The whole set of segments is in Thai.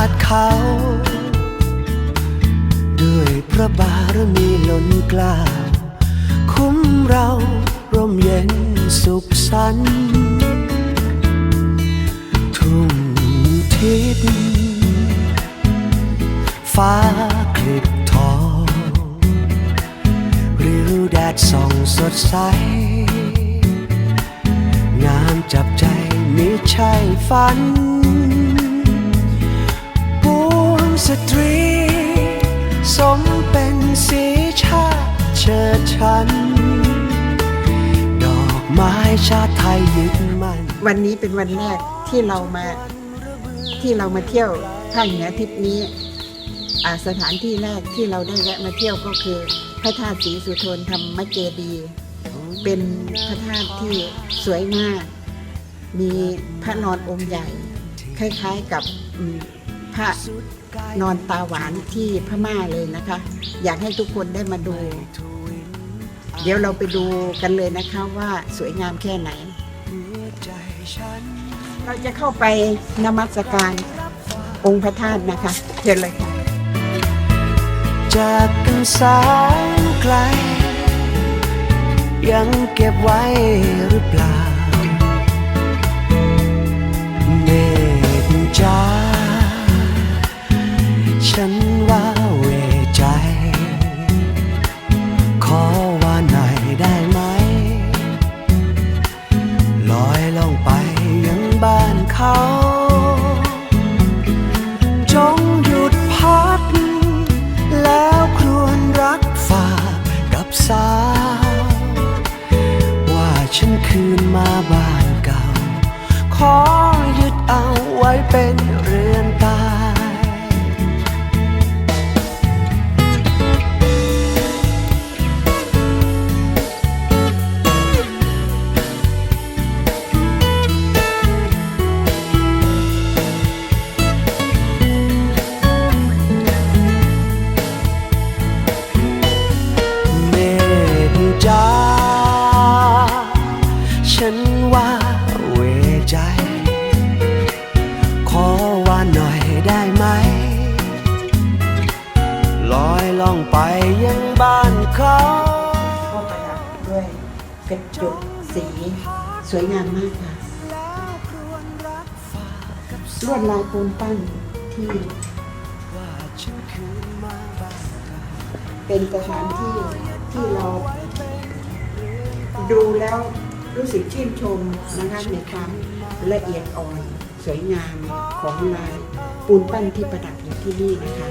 าสเขา ด้วยพระบารมีล้นกล้าวคุ้มเราร่มเย็นสุขสันต์ทุ่งทิศฟ้าคลิบทองริ้วแดดส่องสดใส งามจับใจมิใช่ฝัน สตรี สมเป็นสีชาติเชิดชัน ดอกไม้ชาติไทยยึดมั่นวันนี้เป็นวันแรกที่เรามาที่เรามาเที่ยวภาคเหนือทริปนี้อ่าสถานที่แรกที่เราได้แวะมาเที่ยวก็คือ พระธาตุศรีสุโธนธรรมเจดีย์เป็นพระธาตุที่สวยมาก มีพระนอนองค์ใหญ่ คล้ายๆกับพระ นอนตาหวานที่พม่าเลยนะคะ อยากให้ทุกคนได้มาดู เดี๋ยวเราไปดูกันเลยนะคะว่าสวยงามแค่ไหน เราจะเข้าไปนมัสการองค์พระธาตุนะคะเชิญเลยค่ะ จากกันแสนไกล ยังเก็บไว้หรือเปล่า สาว ว่าฉันคืนมาบ้านเก่า ขอยึดเอาไว้เป็นเรือน ลอยล่องไปยังบ้านเขาก็ประดับด้วยกระจกสีสวยงามมากค่ะลวดลายปูนปั้นที่ เป็นสถานที่ที่เรา ดูแล้วรู้สึกชื่นชมนะคะในความละเอียดอ่อน สวยงามของลาย ปูนปั้นที่ประดับอยู่ที่นี่นะคะ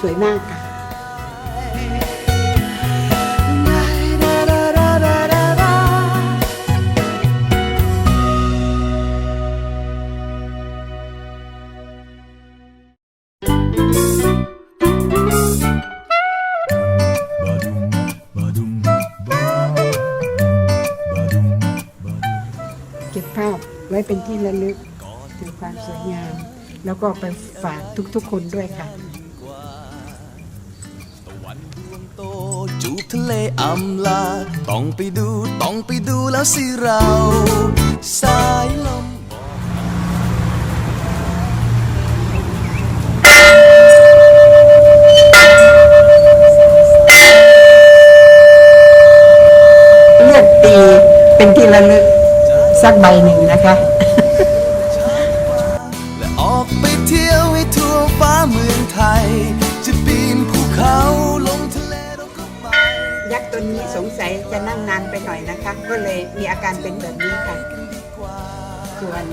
สวยมากค่ะเก็บภาพไว้เป็นที่ระลึกถึงความสวยงาม แล้วก็ไปฝากทุกๆคนด้วยค่ะโตจูบทะเลอำลา ต้องไปดู ต้องไปดูแล้วสิเรา สายลมเลือกตีเป็นที่ระลึกสักใบหนึ่งนะคะและ ยักษ์ตัวนี้สงสัยจะนั่งนานไปหน่อยนะคะ ก็เลยมีอาการเป็นแบบนี้ค่ะ ส่วน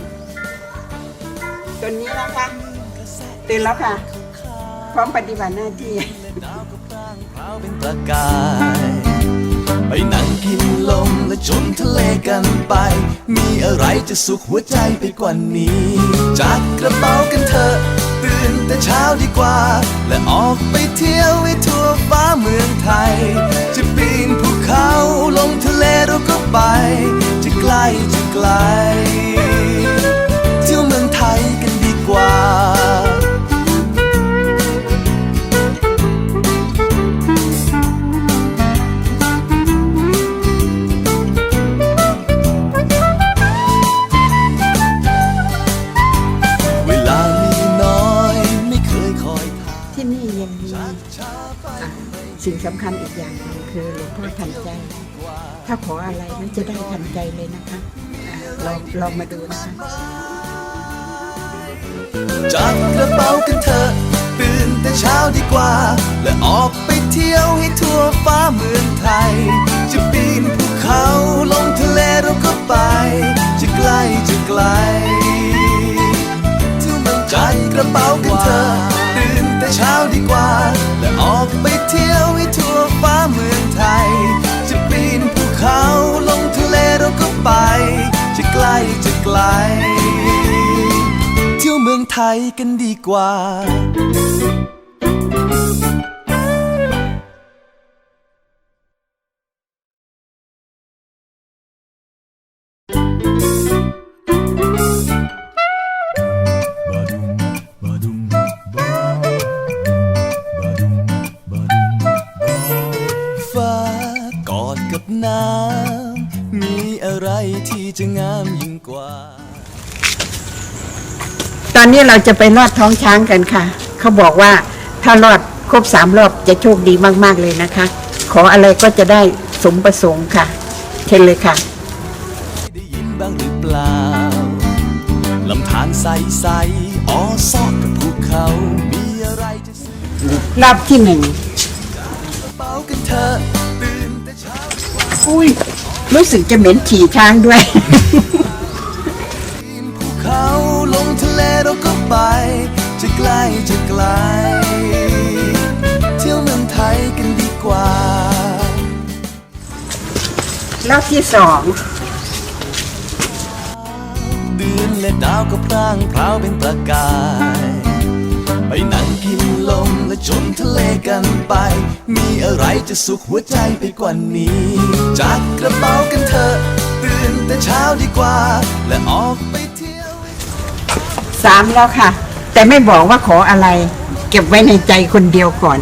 ตัวนี้นะคะตื่นแล้วค่ะ พร้อมปฏิบัติหน้าที่เป็นประกายไปนั่งกินลมและชมทะเลกันไป มีอะไรจะสุขหัวใจไปกว่านี้ จัดกระเป๋ากันเถอะ นแต่เช้าดีกว่า และออกไปเที่ยวให้ทั่วฟ้าเมืองไทย จะปีนภูเขาลงทะเคัญอีกอย่างหนึ่งคือหลวงพ่อทันใจ ถ้าขออะไรมันจะได้ทันใจเลยนะคะอ่าลองลองมาดูนะคะจัดกระเป๋ากันเถอะตื่นแต่เช้าดีกว่า และออกไปเที่ยวให้ทั่วฟ้าเมืองไทย จะปีนภูเขาลงทะเลเราก็ไป จะไกลจะไกลเที่ยวเมืองจัดกระเป๋ากันเถอะตื่นแต่เช้าดีกว่า ไกล เที่ยวเมืองไทยกันดีกว่าฟ้ากอดกับน้ำมีอะไรที่จะงาม ตอนนี้เราจะไปลอดท้องช้างกันค่ะ เขาบอกว่าถ้ารอดครบสามรอบจะโชคดีมาก ๆ เลยนะคะ ขออะไรก็จะได้สมประสงค์ค่ะ เชิญเลยค่ะได้ยินบ้างหรือเปล่าลำธารใสๆอ๋อซอกกับภูเขามีอะไรจะซื้อรอบที่หนึ่งกระเป๋ากันเถอะตื่นแต่เช้า อุ้ยรู้สึกจะเหม็นฉี่ช้างด้วย ที่สองเดือนและดาวก็พร่างพราวเป็นประกาย ไปนั่งกินลมและชมทะเลกันไป มีอะไรจะสุขหัวใจไปกว่านี้ จัดกระเป๋ากันเถอะตื่นแต่เช้าดีกว่า และออกไปเที่ยวสามแล้วค่ะ แต่ไม่บอกว่าขออะไร เก็บไว้ในใจคนเดียวก่อน